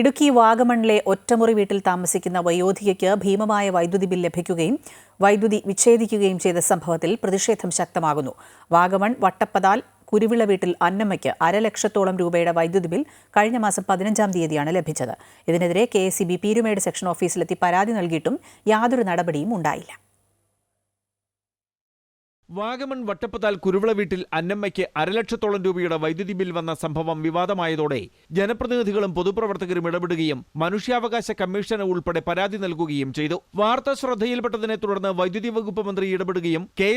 ഇടുക്കി വാഗമണിലെ ഒറ്റമുറി വീട്ടിൽ താമസിക്കുന്ന വയോധികയ്ക്ക് ഭീമമായ വൈദ്യുതി ബിൽ ലഭിക്കുകയും വൈദ്യുതി വിച്ഛേദിക്കുകയും ചെയ്ത സംഭവത്തിൽ പ്രതിഷേധം ശക്തമാകുന്നു. വാഗമൺ വട്ടപ്പതാൽ കുരുവിള വീട്ടിൽ അന്നമ്മയ്ക്ക് അരലക്ഷത്തോളം രൂപയുടെ വൈദ്യുതി ബിൽ കഴിഞ്ഞ മാസം പതിനഞ്ചാം തീയതിയാണ് ലഭിച്ചത്. ഇതിനെതിരെ K S C B Peermade section ഓഫീസിലെത്തി പരാതി നൽകിയിട്ടും യാതൊരു നടപടിയും ഉണ്ടായില്ല. വാഗമൺ വട്ടപ്പത്താൽ കുരുവിള വീട്ടിൽ അന്നമ്മയ്ക്ക് അരലക്ഷത്തോളം രൂപയുടെ വൈദ്യുതി ബിൽ വന്ന സംഭവം വിവാദമായതോടെ ജനപ്രതിനിധികളും പൊതുപ്രവർത്തകരും ഇടപെടുകയും മനുഷ്യാവകാശ കമ്മീഷന് ഉൾപ്പെടെ പരാതി നൽകുകയും ചെയ്തു. വാർത്ത ശ്രദ്ധയിൽപ്പെട്ടതിനെ തുടർന്ന് വൈദ്യുതി വകുപ്പ് മന്ത്രി ഇടപെടുകയും കെ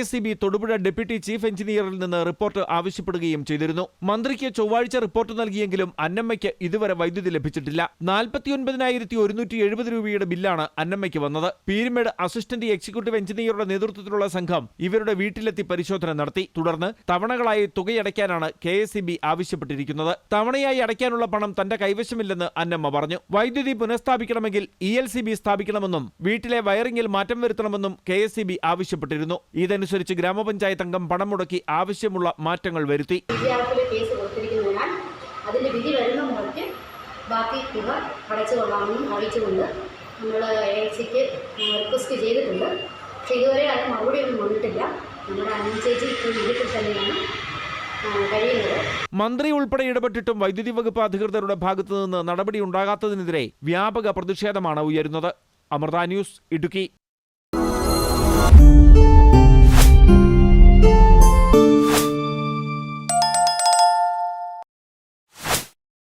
തൊടുപുഴ ഡെപ്യൂട്ടി ചീഫ് എഞ്ചിനീയറിൽ നിന്ന് റിപ്പോർട്ട് ആവശ്യപ്പെടുകയും ചെയ്തിരുന്നു. മന്ത്രിക്ക് ചൊവ്വാഴ്ച റിപ്പോർട്ട് നൽകിയെങ്കിലും അന്നമ്മയ്ക്ക് ഇതുവരെ വൈദ്യുതി ലഭിച്ചിട്ടില്ല. നാൽപ്പത്തിയൊൻപതിനായിരത്തി ഒരുന്നൂറ്റി എഴുപത് രൂപയുടെ ബില്ലാണ് അന്നമ്മയ്ക്ക് വന്നത്. പീരുമേട് അസിസ്റ്റന്റ് എക്സിക്യൂട്ടീവ് എഞ്ചിനീയറുടെ നേതൃത്വത്തിലുള്ള സംഘം ഇവരുടെ വീട്ടിലെത്തി പരിശോധന നടത്തി. തുടർന്ന് തവണകളായി തുകയടയ്ക്കാനാണ് കെ എസ് ഇ ബി ആവശ്യപ്പെട്ടിരിക്കുന്നത്. തവണയായി അടയ്ക്കാനുള്ള പണം തന്റെ കൈവശമില്ലെന്ന് അന്നമ്മ പറഞ്ഞു. വൈദ്യുതി പുനഃസ്ഥാപിക്കണമെങ്കിൽ ഇ എൽ സി ബി സ്ഥാപിക്കണമെന്നും വീട്ടിലെ വയറിംഗിൽ മാറ്റം വരുത്തണമെന്നും കെ എസ് സി ബി ആവശ്യപ്പെട്ടിരുന്നു. ഇതനുസരിച്ച് ഗ്രാമപഞ്ചായത്ത് അംഗം പണം മുടക്കി ആവശ്യമുള്ള മാറ്റങ്ങൾ വരുത്തി. നമ്മൾ എ എൽ സിക്ക് റിക്വസ്റ്റ് ചെയ്തിട്ടുണ്ട്. പക്ഷേ ഇതുവരെ അതിന് മറുപടി ഒന്നും വന്നിട്ടില്ല. മന്ത്രി ഉൾപ്പെടെ ഇടപെട്ടിട്ടും വൈദ്യുതി വകുപ്പ് അധികൃതരുടെ ഭാഗത്തുനിന്ന് നടപടി ഉണ്ടാകാത്തതിനെതിരെ വ്യാപക പ്രതിഷേധമാണ് ഉയരുന്നത്. അമൃത ന്യൂസ് ഇടുക്കി.